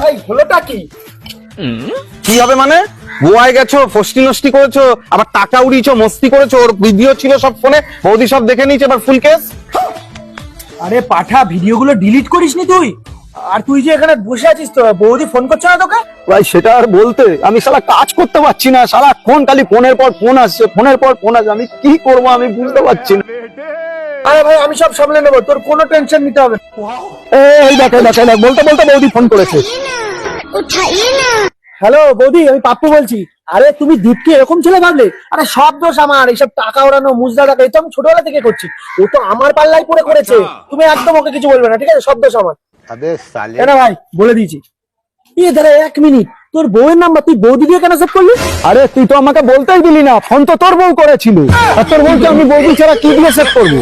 ভাই হলোটা কি? কি হবে মানে? গোয়ায় গেছো ফষ্টি নষ্টি করেছ আবার টাকা উড়িয়েছো মস্তি করেছ ওর ভিডিও ছিল সব ফোনে বৌদি সব দেখে নিয়েছে এবার ফুল কেস আরে পাঠা ভিডিওগুলো ডিলিট করিসনি তুই? আর তুই যে এখানে বসে আছিস তো বৌদি ফোন করছে না তোকে? ভাই সেটা আর বলতে আমি সারা কাজ করতে পারছি না সারা কোন খালি ফোনের পর ফোন আসছে ফোনের পর ফোন আসছে আমি কি করব আমি বুঝতে পারছি না। আরে ভাই আমি সব সামলে নেব। তোর কোনো টেনশন নিতে হবে ও এই দেখো দেখো দেখ বলতে বলতে বৌদি ফোন করেছে। হ্যালো বৌদি আমি পাপ্পু বলছি। আরে তুমি দীপকে এরকম ছেলে ভাবলে? আরে সব দোষ আমার এইসব টাকা ওড়ানো মুজদা টাকা এই তো আমি ছোটবেলা থেকে করছি। ও তো আমার পাল্লাই পরে করেছে। তুমি একদম ওকে কিছু বলবে না ঠিক আছে? সব দোষ আমার। ভাই? বলে দিয়েছি। ইয়ে দাঁড়া এক মিনিট তোর বউয়ের নাম্বার তুই বৌদি দিয়ে কেন সেভ করলি? আরে, তুই তো আমাকে বলতেই দিলি না। ফোন তো তোর বউ করেছিল। আর তোর বউকে আমি বৌদি ছাড়া কি দিয়ে সেভ করব?